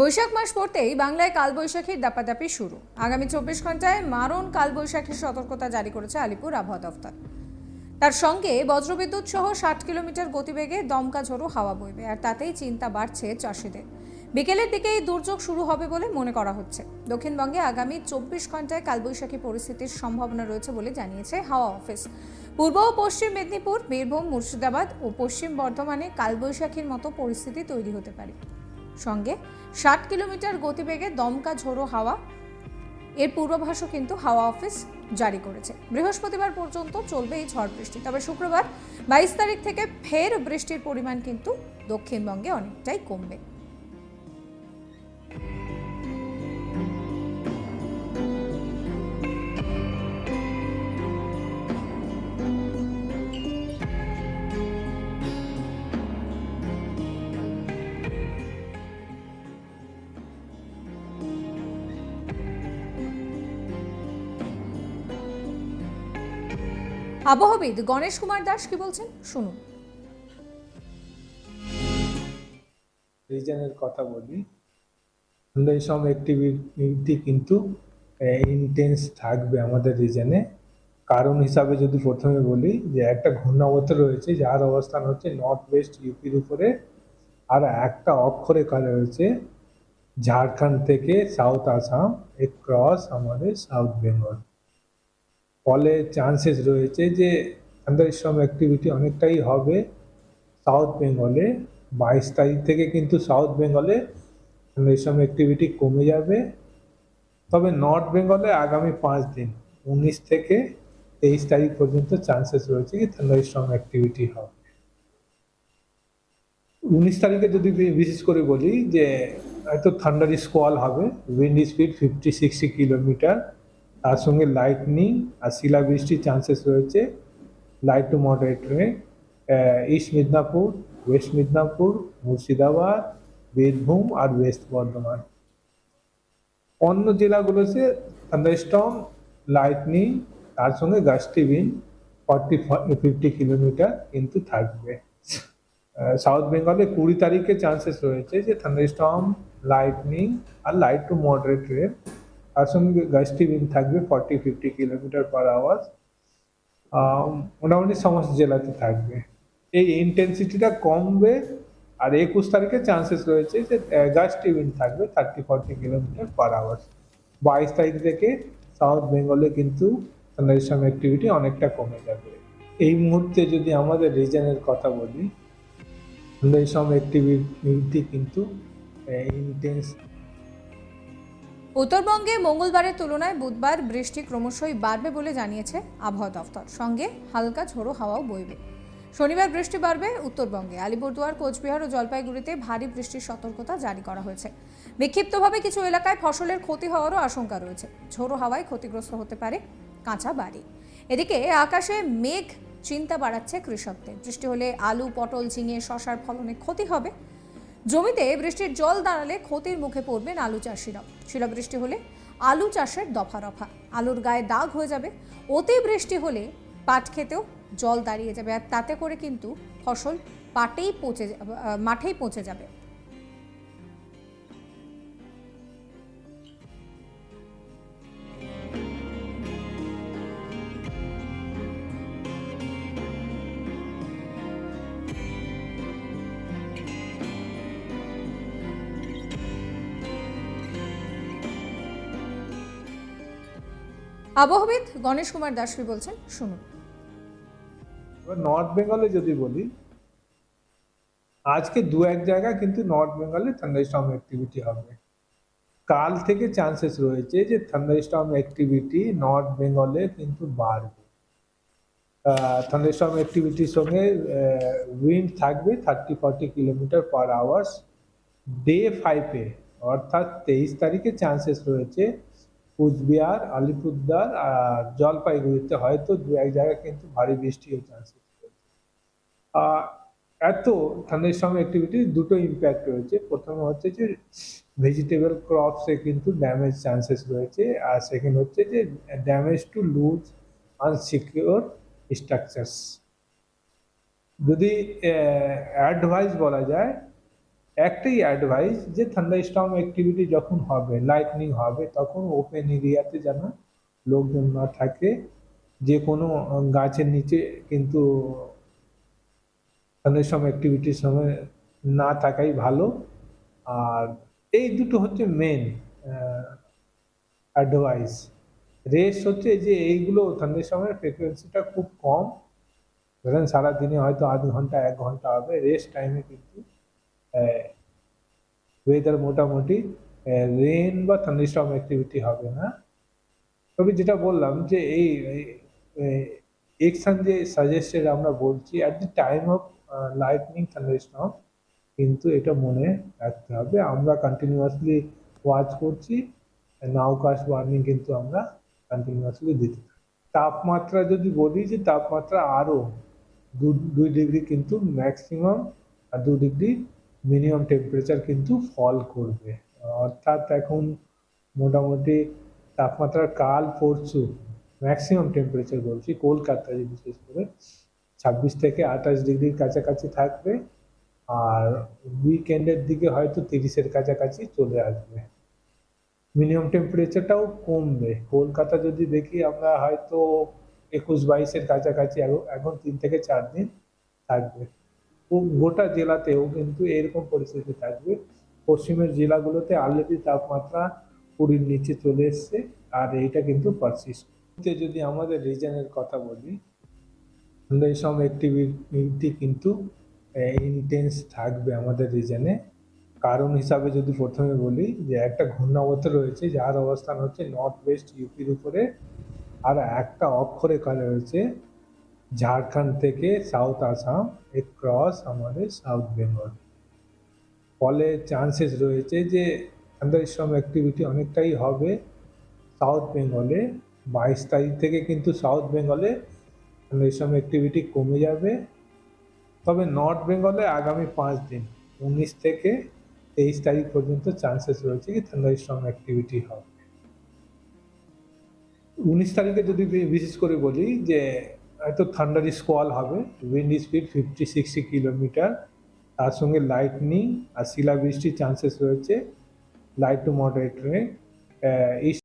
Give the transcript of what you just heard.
বৈশাখ মাস পড়তেই বাংলায় কালবৈশাখীর দাপাদাপি শুরু। আগামী চব্বিশ ঘন্টায় মারণ কালবৈশাখীর সতর্কতা জারি করেছে আলিপুর আবহাওয়া দফতর। তার সঙ্গে বজ্রবিদ্যুৎ সহ ষাট কিলোমিটার গতিবেগে দমকা ঝোড়ো হাওয়া বইবে, আর তাতেই চিন্তা বাড়ছে চাষিদের। বিকেলের দিকে এই দুর্যোগ শুরু হবে বলে মনে করা হচ্ছে। দক্ষিণবঙ্গে আগামী চব্বিশ ঘন্টায় কালবৈশাখী পরিস্থিতির সম্ভাবনা রয়েছে বলে জানিয়েছে হাওয়া অফিস। পূর্ব ও পশ্চিম মেদিনীপুর, বীরভূম, মুর্শিদাবাদ ও পশ্চিম বর্ধমানে কালবৈশাখীর মতো পরিস্থিতি তৈরি হতে পারে। সঙ্গে ষাট কিলোমিটার গতিবেগে দমকা ঝোড়ো হাওয়া। এর পূর্বাভাসও কিন্তু হাওয়া অফিস জারি করেছে। বৃহস্পতিবার পর্যন্ত চলবে এই ঝড় বৃষ্টি। তবে শুক্রবার বাইশ তারিখ থেকে ফের বৃষ্টির পরিমাণ কিন্তু দক্ষিণবঙ্গে অনেকটাই কমবে। আবহাওয়াবিদ গণেশ কুমার দাস কি বলছেন? শুনুন। রিজনের কথা বলি। এই সব অ্যাক্টিভিটি কিন্তু ইন্টেন্স থাকবে আমাদের রিজনে। কারণ হিসাবে যদি প্রথমে বলি যে একটা ঘূর্ণাবর্ত রয়েছে, যার অবস্থান হচ্ছে নর্থ ওয়েস্ট ইউপির উপরে, আর একটা অক্ষরে কালে রয়েছে, ঝাড়খণ্ড থেকে সাউথ আসাম এ ক্রস আমাদের সাউথ বেঙ্গল ফলে চান্সেস রয়েছে যে থান্ডারস্টর্ম অ্যাক্টিভিটি অনেকটাই হবে সাউথ বেঙ্গলে বাইশ তারিখ থেকে কিন্তু সাউথ বেঙ্গলে থান্ডারস্টর্ম অ্যাক্টিভিটি কমে যাবে। তবে নর্থ বেঙ্গলে আগামী পাঁচ দিন, উনিশ থেকে তেইশ তারিখ পর্যন্ত চান্সেস রয়েছে কি থান্ডারস্টর্ম অ্যাক্টিভিটি হবে। উনিশ তারিখে যদি বিশেষ করে বলি যে, হয়তো থান্ডার স্কোয়াল হবে wind speed fifty sixty kilometre তার সঙ্গে লাইটনিং আর শিলাবৃষ্টির চান্সেস রয়েছে। Light to moderate rain east Midnapore west Midnapore Murshidabad, Birbhum R west Bardhaman. অন্য জেলাগুলোতে থান্ডারস্টর্ম লাইটনিং তার সঙ্গে gusty wind forty fifty kilometre কিন্তু থাকবে। সাউথ বেঙ্গলে কুড়ি তারিখে চান্সেস রয়েছে যে থান্ডারস্টর্ম লাইটনিং আর লাইট টু মডারেট রেন তার সঙ্গে গাস্টি উইন্ড থাকবে forty fifty kilometre per hour মোটামুটি সমস্ত জেলাতে থাকবে। এই ইন্টেন্সিটিটা কমবে আর একুশ তারিখে চান্সেস রয়েছে যে গাস্টি উইন্ড থাকবে thirty forty kilometre per hour বাইশ তারিখ থেকে সাউথ বেঙ্গলে কিন্তু থান্ডারস্টর্ম অ্যাক্টিভিটি অনেকটা কমে যাবে। এই মুহূর্তে যদি আমাদের রিজনের কথা বলি থান্ডারস্টর্ম অ্যাক্টিভিটি কিন্তু ইন্টেন্স উত্তরবঙ্গে মঙ্গলবারের তুলনায় বুধবার বৃষ্টি ক্রমশই বাড়বে বলে জানিয়েছে আবহাওয়া দফতর সঙ্গে হালকা ঝোড়ো হাওয়াও বইবে। শনিবার বৃষ্টি বাড়বে উত্তরবঙ্গে। আলিপুরদুয়ার, কোচবিহার ও জলপাইগুড়িতে ভারী বৃষ্টির সতর্কতা জারি করা হয়েছে। বিক্ষিপ্তভাবে কিছু এলাকায় ফসলের ক্ষতি হওয়ারও আশঙ্কা রয়েছে। ঝোড়ো হাওয়ায় ক্ষতিগ্রস্ত হতে পারে কাঁচা বাড়ি। এদিকে আকাশে মেঘ, চিন্তা বাড়াচ্ছে কৃষকদের। বৃষ্টি হলে আলু, পটল, ঝিঙে, শশার ফলনে ক্ষতি হবে। জমিতে বৃষ্টির জল দাঁড়ালে ক্ষতির মুখে পড়বেন আলু চাষিরাও শিলাবৃষ্টি হলে আলু চাষের দফা রফা আলুর গায়ে দাগ হয়ে যাবে, অতি বৃষ্টি হলে পাট খেতেও জল দাঁড়িয়ে যাবে। আর তাতে করে কিন্তু ফসল পাটেই পচে মাঠেই পচে যাবে। আবহাওয়িদ গণেশ কুমার দাসকে বলছেন? শুনুন। নর্থ বেঙ্গলে যদি বলি, আজকে দু এক জায়গা কিন্তু নর্থ বেঙ্গলে থান্ডারস্টর্ম অ্যাক্টিভিটি হবে। কাল থেকে চান্সেস রয়েছে যে থান্ডারস্টর্ম অ্যাক্টিভিটি নর্থ বেঙ্গলে কিন্তু বাড়বে। থান্ডারস্টর্ম অ্যাক্টিভিটির সঙ্গে উইন্ড থাকবে thirty forty kilometre per hours day ফাইভে অর্থাৎ তেইশ তারিখে চান্সেস রয়েছে কুচবিহার আলিপুরদার আর জলপাইগুড়িতে হয়তো দু এক জায়গায় কিন্তু ভারী বৃষ্টির চান্সেস এত থান্ডারস্টর্ম অ্যাক্টিভিটি দুটো ইম্প্যাক্ট রয়েছে। প্রথমে হচ্ছে যে ভেজিটেবল ক্রপসে কিন্তু ড্যামেজ চান্সেস রয়েছে আর সেকেন্ড হচ্ছে যে damage to loose unsecure structures যদি অ্যাডভাইস বলা যায় একটাই অ্যাডভাইস যে থান্ডার স্টর্ম অ্যাক্টিভিটি যখন হবে লাইটনিং হবে, তখন ওপেন এরিয়াতে যেন লোকজন না থাকে। যে কোনো গাছের নিচে কিন্তু থান্ডার থান্ডারস্টর্ম অ্যাক্টিভিটির সময় না থাকাই ভালো। আর এই দুটো হচ্ছে মেন অ্যাডভাইস রেস হচ্ছে যে এইগুলো থান্ডারস্টর্মের ফ্রিকোয়েন্সিটা খুব কম। ধরেন সারাদিনে হয়তো আধ ঘণ্টা, এক ঘণ্টা হবে। রেস্ট টাইমে কিন্তু ওয়েদার মোটামুটি রেন বা থান্ডারস্টর্ম অ্যাক্টিভিটি হবে না। তবে যেটা বললাম যে এই এক্সান যে সাজেস্টেড আমরা বলছি at the time of lightning thunderstorm কিন্তু এটা মনে রাখতে হবে। আমরা কন্টিনিউয়াসলি ওয়াচ করছি নাউকাশ ওয়ার্নিং কিন্তু আমরা কন্টিনিউয়াসলি দিতে তাপমাত্রা যদি বলি যে তাপমাত্রা আরও দু, দুই ডিগ্রি কিন্তু ম্যাক্সিমাম আর দু ডিগ্রি মিনিমাম টেম্পারেচার কিন্তু ফল করবে। অর্থাৎ এখন মোটামুটি তাপমাত্রার কাল পরশু ম্যাক্সিমাম টেম্পারেচার বলছি কলকাতায় বিশেষ করে ছাব্বিশ থেকে আঠাশ ডিগ্রির কাছাকাছি থাকবে আর উইকেন্ডের দিকে হয়তো তিরিশের কাছাকাছি চলে আসবে। মিনিমাম টেম্পারেচারটাও কমবে। কলকাতা যদি দেখি আমরা হয়তো একুশ বাইশের কাছাকাছি এখন- এখন তিন থেকে চার দিন থাকবে। ও- গোটা জেলাতেও কিন্তু এরকম পরিস্থিতি থাকবে। পশ্চিমের জেলাগুলোতে অলরেডি তাপমাত্রা কুড়ির নিচে চলে এসছে আর এইটা কিন্তু পারসিস্ট যদি আমাদের রিজনের কথা বলি সম অ্যাক্টিভিটি কিন্তু ইন্টেন্স থাকবে আমাদের রিজনে কারণ হিসাবে যদি প্রথমে বলি যে একটা ঘূর্ণাবর্ত রয়েছে, যার অবস্থান হচ্ছে নর্থ ওয়েস্ট ইউপির উপরে, আর একটা অক্ষরে কালে রয়েছে ঝাড়খণ্ড থেকে সাউথ আসাম ক্রস আমাদের সাউথ বেঙ্গল। ফলে চান্সেস রয়েছে যে থান্ডারস্টর্ম অ্যাক্টিভিটি অনেকটাই হবে সাউথ বেঙ্গলে। বাইশ তারিখ থেকে কিন্তু সাউথ বেঙ্গলে থান্ডারস্টর্ম অ্যাক্টিভিটি কমে যাবে। তবে নর্থ বেঙ্গলে আগামী পাঁচ দিন, উনিশ থেকে তেইশ তারিখ পর্যন্ত চান্সেস রয়েছে কি থান্ডারস্টর্ম অ্যাক্টিভিটি হবে। উনিশ তারিখে যদি বিশেষ করে বলি যে হয়তো থান্ডার স্কোয়াল হবে wind speed fifty sixty kilometre তার সঙ্গে লাইটনিং আর শিলাবৃষ্টির চান্সেস রয়েছে লাইট টু মডারেট রেন